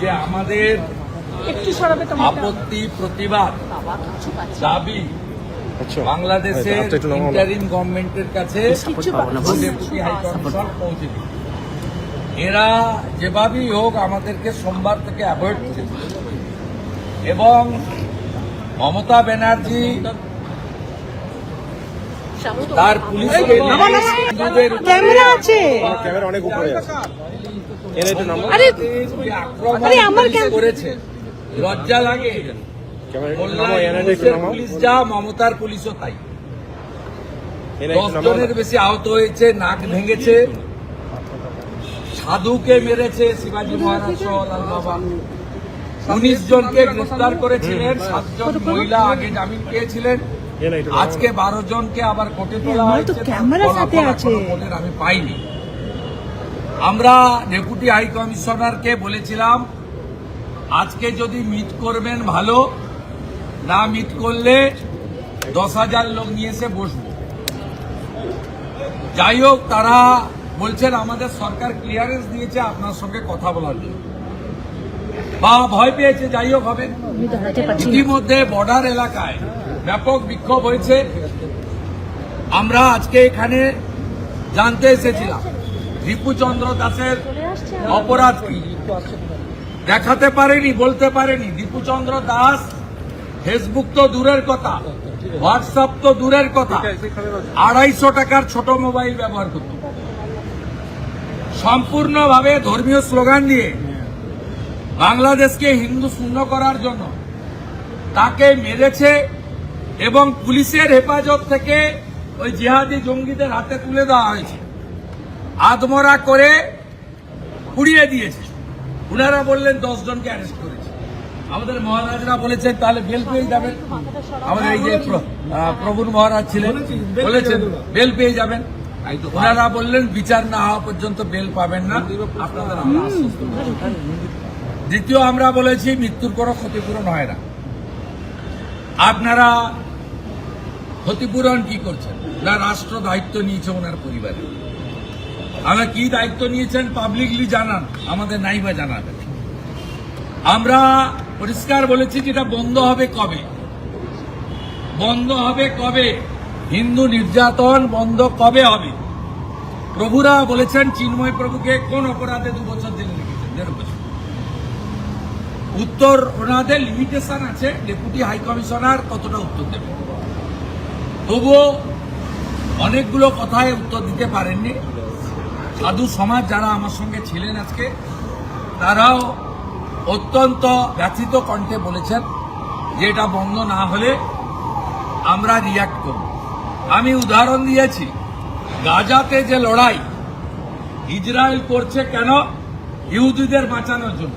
যে আমাদের একটু সরাবে আপত্তি প্রতিবাদ দাবি আচ্ছা। বাংলাদেশের। ইন্টারিম গভর্নমেন্টের কাছে। ডেপুটি পৌঁছে এরা যেভাবেই হোক আমাদেরকে সোমবার থেকে অ্যাভয়েড করেছে এবং মমতা ব্যানার্জি তার হিন্দুদের আছে। অনেক উপরে আছে এর একটু নাম্বার আরে আরে আমার ক্যাম- করেছে। লজ্জা লাগে। পুলিশ যা মমতার পুলিশও তাই। এর দশ জনের বেশি আহত হয়েছে নাক ভেঙেছে। সাধুকে মেরেছে শিবাজী মহারাজ লাল বাবা। উনিশ জনকে গ্রেফতার করেছিলেন সাতজন মহিলা আগে জামিন পেয়েছিলেন। আজকে বারো জনকে আবার কোর্টে তোলা হয়েছে। আমি পাইনি। আমরা ডেপুটি হাই কমিশনারকে বলেছিলাম, আজকে যদি মিট করবেন ভালো, না মিট করলে দশ হাজার লোক নিয়ে এসে বসবো। যাই হোক, তারা বলছেন, আমাদের সরকার ক্লিয়ারেন্স দিয়েছে, আপনার সঙ্গে কথা বলার জন্য। বা ভয় পেয়েছে, যাই হোক, হবে। ইতিমধ্যে বর্ডার এলাকায় ব্যাপক বিক্ষোভ হয়েছে। আমরা আজকে এখানে জানতে এসেছিলাম রিপুচন্দ্র দাসের অপরাধ কি? দেখাতে পারেনি বলতে পারেনি। দীপুচন্দ্র দাস ফেসবুক তো দূরের কথা হোয়াটসঅ্যাপ তো দূরের কথা। আড়াইশো টাকার ছোট মোবাইল ব্যবহার করত। সম্পূর্ণভাবে ধর্মীয় স্লোগান দিয়ে বাংলাদেশকে হিন্দু শূন্য করার জন্য তাকে মেরেছে এবং পুলিশের হেফাজত থেকে ওই জিহাদি জঙ্গিদের হাতে তুলে দেওয়া হয়েছে। আদমরা করে পুড়িয়ে দিয়েছে। উনারা বললেন দশ জনকে অ্যারেস্ট করেছে। আমাদের মহারাজরা বলেছেন তাহলে বেল পেয়ে যাবেন। আমাদের এই যে প্র- আহ, প্রবীণ মহারাজ ছিলেন বলেছেন বেল পেয়ে যাবেন। ওনারা বললেন বিচার না হওয়া পর্যন্ত বেল পাবেন না। আপনাদের আমরা আশ্বস্ত দ্বিতীয় আমরা বলেছি মৃত্যুর কোনো ক্ষতিপূরণ হয় না। আপনারা ক্ষতিপূরণ কি করছেন? না রাষ্ট্র দায়িত্ব নিয়েছে ওনার পরিবারে। আমরা কি দায়িত্ব নিয়েছেন পাবলিকলি জানান, আমাদের নাইবা জানাবেন আমরা পরিষ্কার বলেছি যেটা বন্ধ হবে কবে? বন্ধ হবে কবে? হিন্দু নির্যাতন বন্ধ কবে হবে? প্রভুরা বলেছেন চিন্ময় প্রভুকে কোন অপরাধে দু বছর জেলে রেখেছেন? দেড় বছর। উত্তর ওনাদের লিমিটেশন আছে ডেপুটি হাই কমিশনার কতটা উত্তর দেবে? তবুও অনেকগুলো কথায় উত্তর দিতে পারেননি। সাধু সমাজ যারা আমার সঙ্গে ছিলেন আজকে, তারাও অত্যন্ত ব্যথিত কণ্ঠে বলেছেন যে এটা বন্ধ না হলে আমরা রিয়াক্ট করব। আমি উদাহরণ দিয়েছি, গাজাতে যে লড়াই, ইসরায়েল করছে কেন? ইহুদিদের বাঁচানোর জন্য।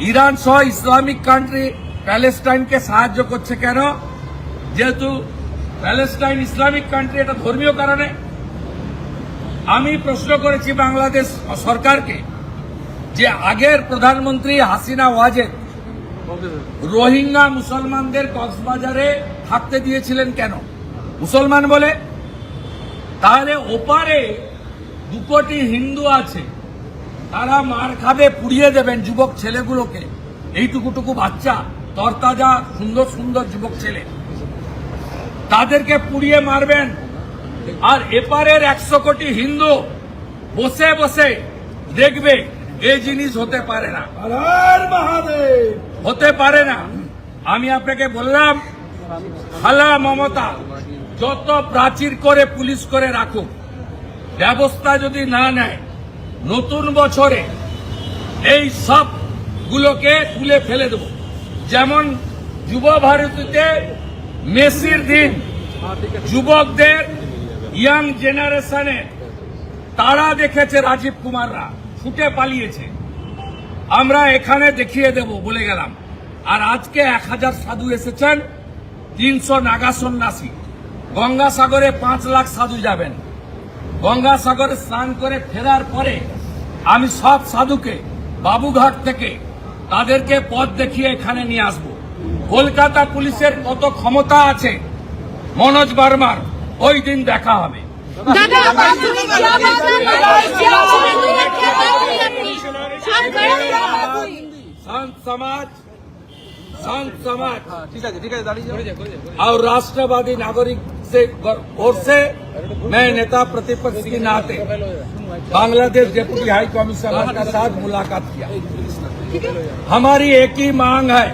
ইরান সহ ইসলামিক কান্ট্রি প্যালেস্টাইনকে সাহায্য করছে কেন? যেহেতু প্যালেস্টাইন ইসলামিক কান্ট্রি এটা ধর্মীয় কারণে আমি প্রশ্ন করেছি বাংলাদেশ সরকারকে যে আগের প্রধানমন্ত্রী হাসিনা ওয়াজেদ রোহিঙ্গা মুসলমানদের কক্সবাজারে থাকতে দিয়েছিলেন কেন? মুসলমান বলে, তাহলে ওপারে দু কোটি হিন্দু আছে, তারা মার খাবে, পুড়িয়ে দেবেন যুবক ছেলেগুলোকে। এইটুকুটুকু বাচ্চা, তরতাজা, সুন্দর সুন্দর যুবক ছেলে। তাদেরকে পুড়িয়ে মারবেন। আর এপারের একশো কোটি হিন্দু বসে বসে দেখবে এই জিনিস হতে পারে না। হতে পারে না। আমি আপনাকে বললাম খালা মমতা যত প্রাচীর করে পুলিশ করে রাখুক ব্যবস্থা যদি না নেয় নতুন বছরে এই সব গুলোকে তুলে ফেলে দেব। যেমন যুব ভারতীতে মেসির দিন যুবকদের ইয়াং জেনারেশনে তারা দেখেছে রাজীব কুমাররা, ছুটে পালিয়েছে। আমরা এখানে দেখিয়ে দেব, বলে গেলাম। আর আজকে এক হাজার সাধু এসেছেন, তিনশো নাগা সন্ন্যাসী। গঙ্গাসাগরে পাঁচ লাখ সাধু যাবেন। গঙ্গাসাগরে স্নান করে ফেরার পরে আমি সব সাধুকে বাবুঘাট থেকে তাদেরকে পথ দেখিয়ে এখানে নিয়ে আসব। কলকাতা পুলিশের কত ক্ষমতা আছে? মনোজ বার্মার ওই দিন দেখা হবে दादा बात सुनिए क्या बात है क्या बात है क्या बात हुई अपनी शांत बैठो क्या बात हुई संत समाज संत समाज ঠিক আছে ঠিক আছে দাঁড়িয়ে যাও और राष्ट्रवादी नागरिक से ओर से मैं नेता प्रतिपक्ष के नाते बांग्लादेश डेप्यूटी हाई कमिश्नर के साथ मुलाकात किया हमारी एक ही मांग है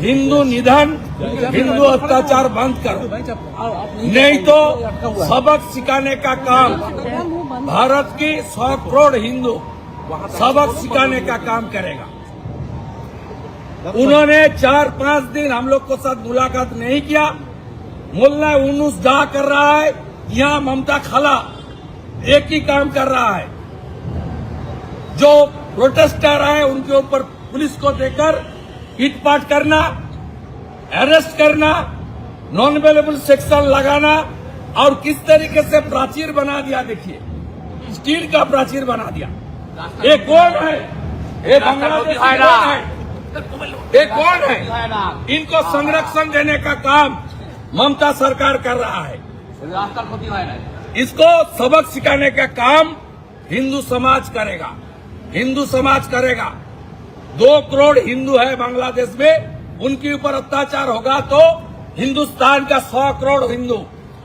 हिंदू निधन हिंदू अत्याचार बंद करो। नहीं तो सबक सिखाने का काम, भारत की सौ करोड़ हिंदू सबक सिखाने का काम करेगा। उन्होंने चार पाँच दिन हम लोग को साथ मुलाकात नहीं किया। मुल्ला उन्नूस जा कर रहा है, यहाँ ममता खला एक ही काम कर रहा है। जो प्रोटेस्टर है उनके ऊपर पुलिस को देकर ईटपाट करना अरेस्ट करना नॉन अवेलेबल सेक्शन लगाना और किस तरीके से प्राचीर बना दिया देखिए। स्टील का प्राचीर बना दिया। एक कौन है? ये बांग्लादेश है? ये कौन है? इनको संरक्षण देने का काम ममता सरकार कर रहा है। इसको सबक सिखाने का काम हिंदू समाज करेगा। हिंदू समाज करेगा। दो करोड़ हिंदू है बांग्लादेश में। उनके ऊपर अत्याचार होगा तो हिंदुस्तान का सौ करोड़ हिंदू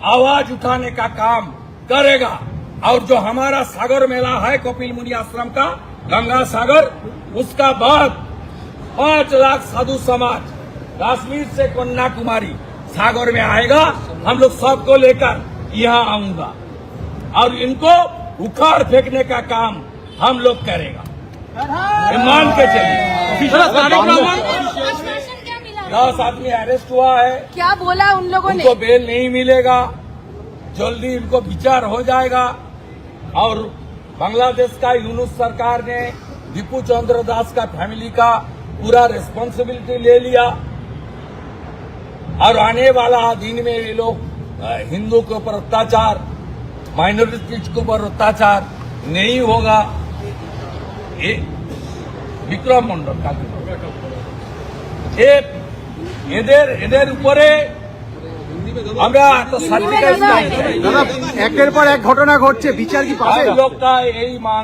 आवाज़ उठाने का काम करेगा। और जो हमारा सागर मेला है कपिल मुनि आश्रम का गंगा सागर उसका बाद पाँच लाख साधु समाज कश्मीर से कन्याकुमारी सागर में आएगा। हम लोग सबको लेकर यहाँ आऊँगा। और इनको उखाड़ फेंकने का काम हम लोग करेगा। मान के चलिए। दस आदमी अरेस्ट हुआ है। क्या बोला उन लोगों ने? उनको बेल नहीं मिलेगा। जल्दी इनको विचार हो जाएगा। और बांग्लादेश का यूनुस सरकार ने दीपू चंद्र दास का फैमिली का पूरा रिस्पॉन्सिबिलिटी ले लिया। और आने वाला दिन में ये लोग हिंदू के ऊपर अत्याचार माइनोरिटी के ऊपर अत्याचार नहीं होगा। ये विक्रम मंडल का ये এদের এদের উপরে আমরা একের পর এক ঘটনা ঘটছে বিচার কি লোকটা এই মাং